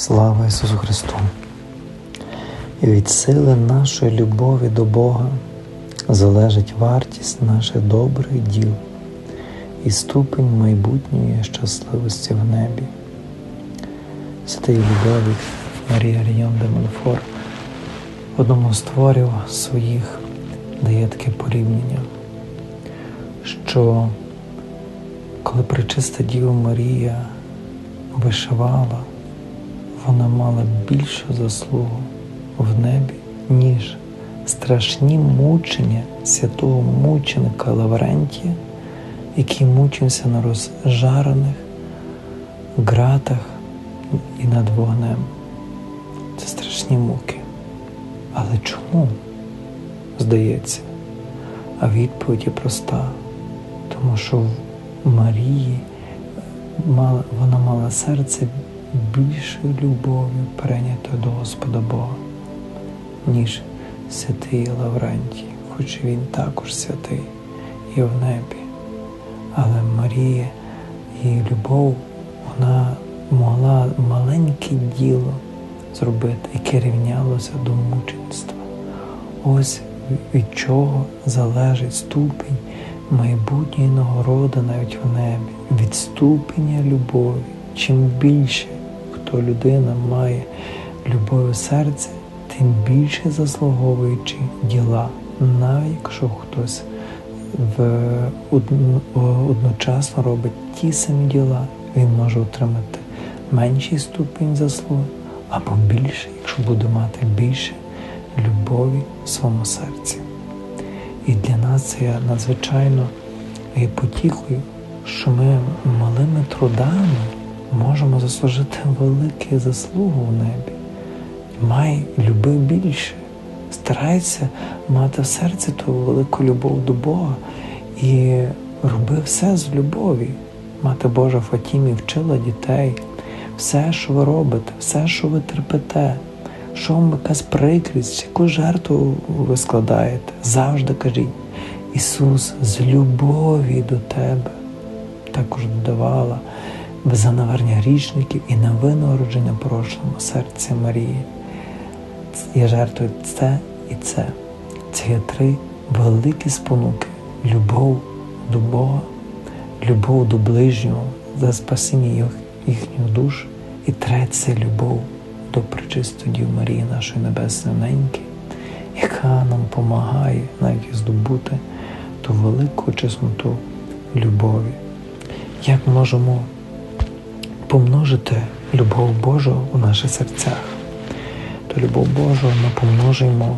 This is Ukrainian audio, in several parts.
Слава Ісусу Христу! І від сили нашої любові до Бога залежить вартість наших добрих діл і ступень майбутньої щасливості в небі. Святий Людовік Марія Ріон де Монфор одному з творів своїх дає таке порівняння, що коли причиста Діва Марія вишивала, вона мала більшу заслугу в небі, ніж страшні мучення святого мученика Лаврентія, який мучився на розжарених ґратах і над вогнем. Це страшні муки. Але чому? Здається, а відповідь є проста, тому що в Марії вона мала серце більшою любов'ю прийнято до Господа Бога, ніж святий Лаврентій, хоч він також святий і в небі. Але Марія, її любов, вона могла маленьке діло зробити, яке рівнялося до мученства. Ось від чого залежить ступінь майбутньої нагороди навіть в небі, від ступеня любові. Чим більше хто людина має любов у серці, тим більше заслуговуючи діла, навіть якщо хтось в одночасно робить ті самі діла, він може отримати менший ступінь заслуги або більше, якщо буде мати більше любові в своєму серці. І для нас це надзвичайно є потіхою, що ми малими трудами можемо заслужити велику заслугу в небі. Май люби більше, старайся мати в серці ту велику любов до Бога і роби все з любові. Мати Божа Фатімі вчила дітей, все, що ви робите, все, що ви терпите, що вам якась прикрість, яку жертву ви складаєте, завжди кажіть, Ісус з любові до тебе також додавала за навернення грішників і на винагородження прошлому серці Марії. Я жертвую це і це. Це є три великі спонуки: любов до Бога, любов до ближнього за спасіння їхніх душ. І третє любов до пречистої Марії, нашої Небесної Неньки, яка нам допомагає навіть здобути ту велику чесноту любові. Як можемо помножити любов Божу у наших серцях, то любов Божу ми помножуємо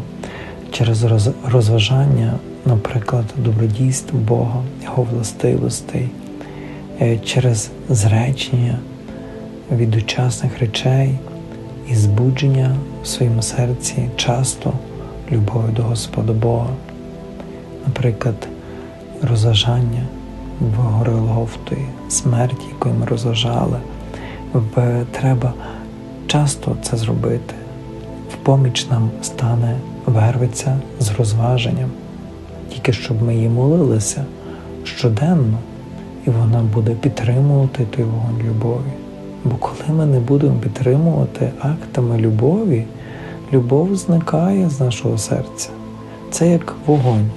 через розважання, наприклад, добродійств Бога, Його властивостей, е, через зречення від учасних речей і збудження в своєму серці часто любові до Господа Бога, наприклад, розважання в Голгофтої, смерті, якою ми розважали треба часто це зробити. В поміч нам стане вервиця з розваженням, тільки щоб ми її молилися щоденно, і вона буде підтримувати той вогонь любові. Бо коли ми не будемо підтримувати актами любові, любов зникає з нашого серця. Це як вогонь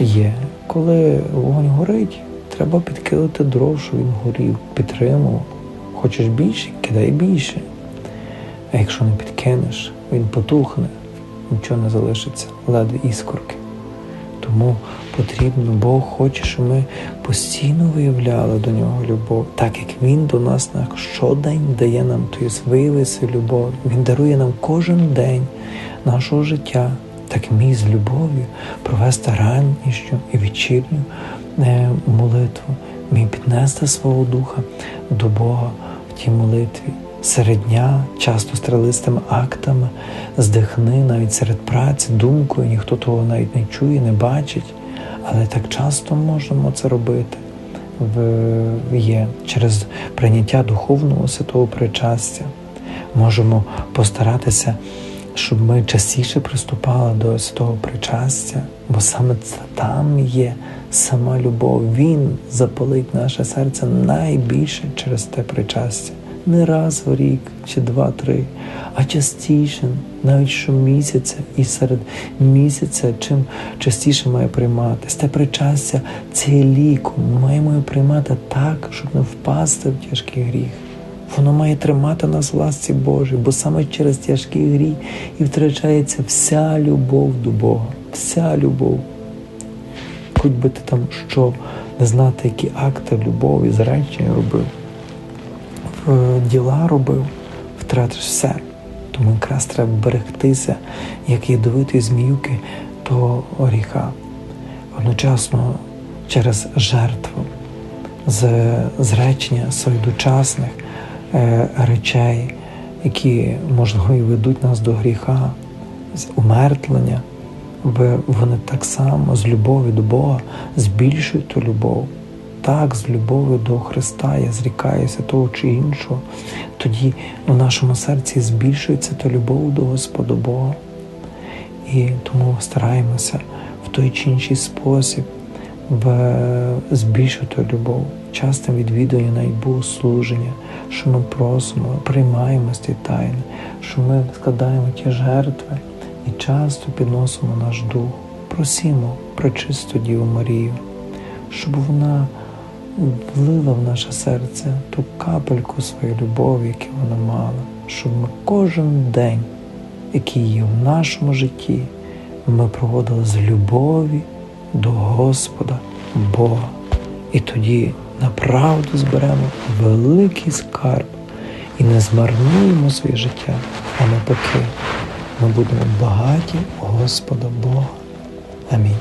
є. Коли вогонь горить, треба підкинути дров, щоб він горів, підтримував. Хочеш більше, кидай більше. А якщо не підкинеш, він потухне, нічого не залишиться, ледве іскорки. Тому потрібно, Бог хоче, щоб ми постійно виявляли до нього любов, так як Він до нас на щодень дає нам тобто вияви свою любов. Він дарує нам кожен день нашого життя, так мій з любов'ю провести ранішню і вечірню е, молитву, мій піднести свого духа до Бога тій молитві, серед дня, часто стрелистими актами, здихни навіть серед праці, думкою, ніхто того навіть не чує, не бачить, але так часто можемо це робити. Є через прийняття духовного святого причастя. Можемо постаратися, щоб ми частіше приступали до святого причастя, бо саме там є сама любов. Він запалить наше серце найбільше через те причастя. не раз в рік чи два-три, а частіше, навіть щомісяця і серед місяця, чим частіше має прийматись. Те причастя це ліком. Маємо його приймати так, щоб не впасти в тяжкий гріх. Воно має тримати нас в ласці Божій, бо саме через тяжкий гріх і втрачається вся любов до Бога, вся любов. Хоч би ти там що не знати, які акти любові, зречення робив, діла робив, втратиш все. Тому якраз треба берегтися, як ядовитої зміюки того гріха. Одночасно через жертву, з зречення своїх дочасних речей, які можливо ведуть нас до гріха, з умертлення, ви- вони так само з любові до Бога збільшують ту любов. Так, з любов'ю до Христа я зрікаюся того чи іншого, тоді в нашому серці збільшується та любов до Господа Бога. І тому стараємося в той чи інший спосіб збільшити любов, часто відвідує навіть богослуження, що ми просимо, приймаємо ці тайни, що ми складаємо ті жертви і часто підносимо наш дух, просимо про чисту Діву Марію, щоб вона влила в наше серце ту капельку своєї любові, яку вона мала, щоб ми кожен день, який є в нашому житті, ми проводили з любові до Господа Бога. І тоді направду зберемо великий скарб і не змарнуємо своє життя, а навпаки, ми будемо багаті Господа Бога. Амінь.